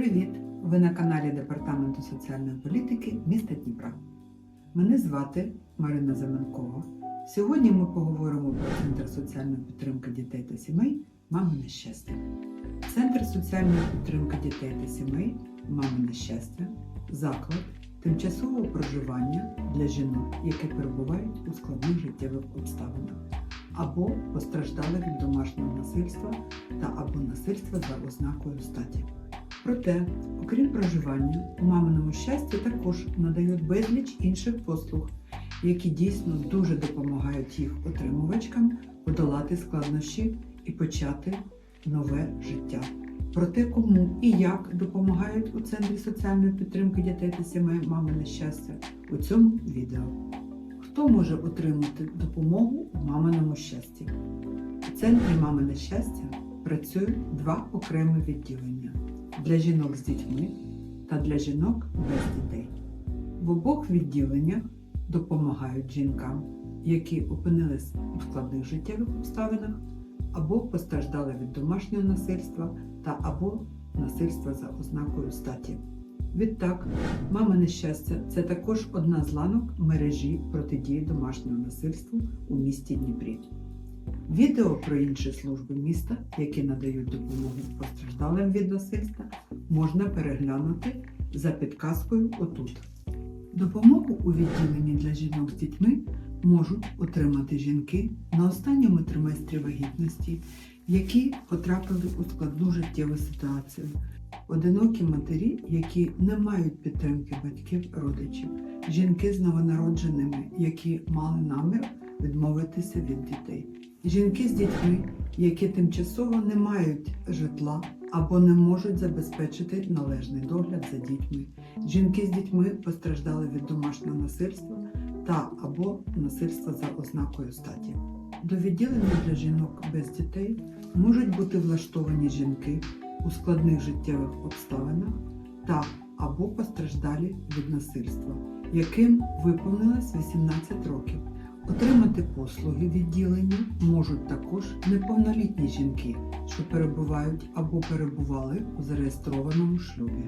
Привіт! Ви на каналі Департаменту соціальної політики міста Дніпра. Мене звати Марина Заменкова. Сьогодні ми поговоримо про Центр соціальної підтримки дітей та сімей Мамине щастя. Центр соціальної підтримки дітей та сімей Мамине щастя заклад тимчасового проживання для жінок, які перебувають у складних життєвих обставинах або постраждали від домашнього насильства та або насильства за ознакою статі. Проте, окрім проживання, у маминому щасті також надають безліч інших послуг, які дійсно дуже допомагають їх отримувачкам подолати складнощі і почати нове життя. Про те, кому і як допомагають у Центрі соціальної підтримки дітей та сімей мамине щастя у цьому відео. Хто може отримати допомогу у маминому щасті? У центрі мамине щастя працюють два окремі відділення для жінок з дітьми та для жінок без дітей. В обох відділеннях допомагають жінкам, які опинились у складних життєвих обставинах або постраждали від домашнього насильства та або насильства за ознакою статі. Відтак, мамине щастя це також одна з ланок мережі протидії домашнього насильству у місті Дніпрі. Відео про інші служби міста, які надають допомогу постраждалим від насильства, можна переглянути за підказкою отут. Допомогу у відділенні для жінок з дітьми можуть отримати жінки на останньому триместрі вагітності, які потрапили у складну життєву ситуацію, одинокі матері, які не мають підтримки батьків родичів, жінки з новонародженими, які мали намір відмовитися від дітей. Жінки з дітьми, які тимчасово не мають житла або не можуть забезпечити належний догляд за дітьми. Жінки з дітьми постраждали від домашнього насильства та або насильства за ознакою статі. До відділення для жінок без дітей можуть бути влаштовані жінки у складних життєвих обставинах та або постраждалі від насильства, яким виповнилось 18 років. Отримати послуги відділення можуть також неповнолітні жінки, що перебувають або перебували у зареєстрованому шлюбі.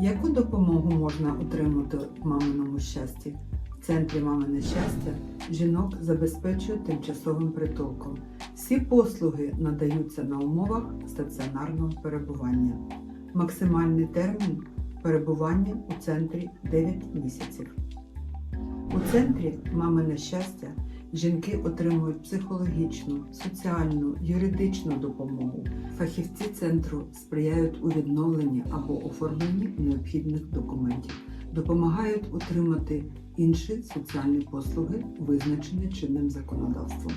Яку допомогу можна отримати в маминому щасті? В центрі Мамине щастя жінок забезпечують тимчасовим притулком. Всі послуги надаються на умовах стаціонарного перебування. Максимальний термін перебування у центрі 9 місяців. У центрі Мамине щастя жінки отримують психологічну, соціальну, юридичну допомогу. Фахівці центру сприяють у відновленні або оформленні необхідних документів, допомагають отримати інші соціальні послуги, визначені чинним законодавством.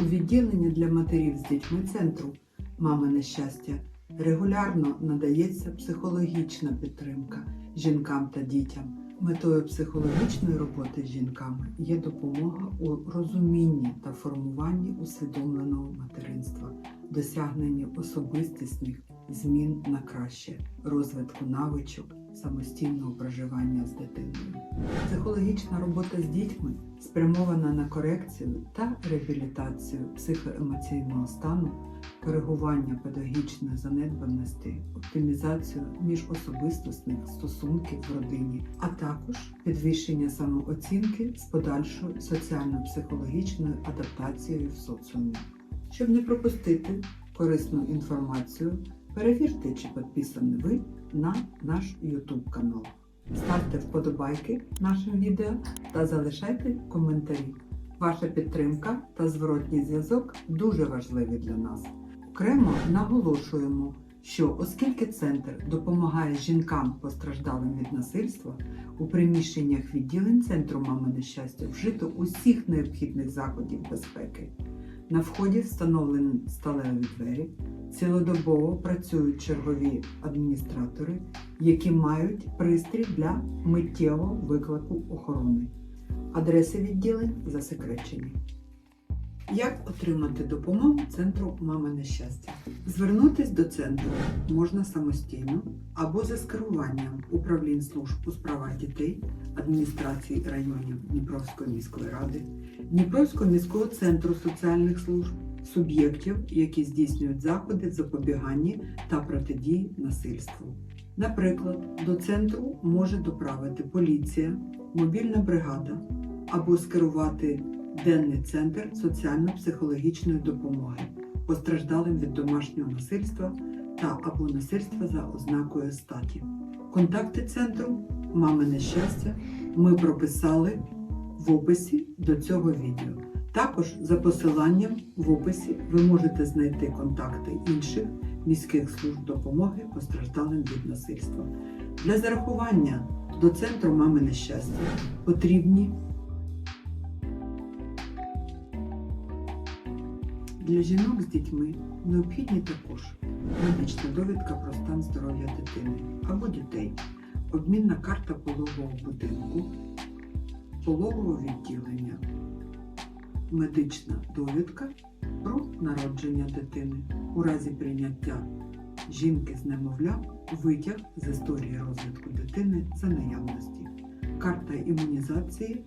У відділенні для матерів з дітьми центру Мамине щастя регулярно надається психологічна підтримка жінкам та дітям. Метою психологічної роботи з жінками є допомога у розумінні та формуванні усвідомленого материнства, досягненні особистісних змін на краще, розвитку навичок, самостійного проживання з дитиною. Психологічна робота з дітьми спрямована на корекцію та реабілітацію психоемоційного стану, коригування педагогічної занедбаності, оптимізацію міжособистісних стосунків в родині, а також підвищення самооцінки з подальшою соціально-психологічною адаптацією в соціумі. Щоб не пропустити корисну інформацію, перевірте, чи підписані ви на наш YouTube канал. Ставте вподобайки нашим відео та залишайте коментарі. Ваша підтримка та зворотній зв'язок дуже важливі для нас. Окремо наголошуємо, що оскільки центр допомагає жінкам постраждалим від насильства, у приміщеннях відділень центру Мамине щастя вжито усіх необхідних заходів безпеки. На вході встановлені сталеві двері, цілодобово працюють чергові адміністратори, які мають пристрій для миттєвого виклику охорони. Адреси відділень засекречені. Як отримати допомогу центру Мамине щастя? Звернутись до центру можна самостійно або за скеруванням управлінь служб у справах дітей, адміністрації районів Дніпровської міської ради, Дніпровського міського центру соціальних служб, суб'єктів, які здійснюють заходи запобігання та протидії насильству. Наприклад, до центру може доправити поліція, мобільна бригада або скерувати денний центр соціально-психологічної допомоги постраждалим від домашнього насильства та або насильства за ознакою статі. Контакти центру Мамине щастя ми прописали в описі до цього відео. Також за посиланням в описі ви можете знайти контакти інших міських служб допомоги постраждалим від насильства. Для зарахування до центру Мамине щастя потрібні для жінок з дітьми необхідні також медична довідка про стан здоров'я дитини або дітей, обмінна карта пологового будинку, пологового відділення, медична довідка про народження дитини. У разі прийняття жінки з немовлям витяг з історії розвитку дитини за наявності, карта імунізації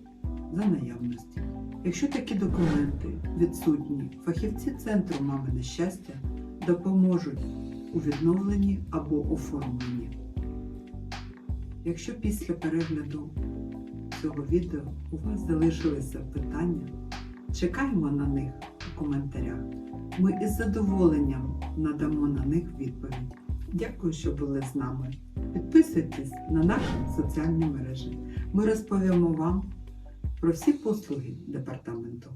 за наявності. Якщо такі документи відсутні, фахівці центру Мамине щастя допоможуть у відновленні або оформленні. Якщо після перегляду цього відео у вас залишилися питання, чекаємо на них у коментарях. Ми із задоволенням надамо на них відповідь. Дякую, що були з нами. Підписуйтесь на наші соціальні мережі. Ми розповімо вам про всі послуги департаменту.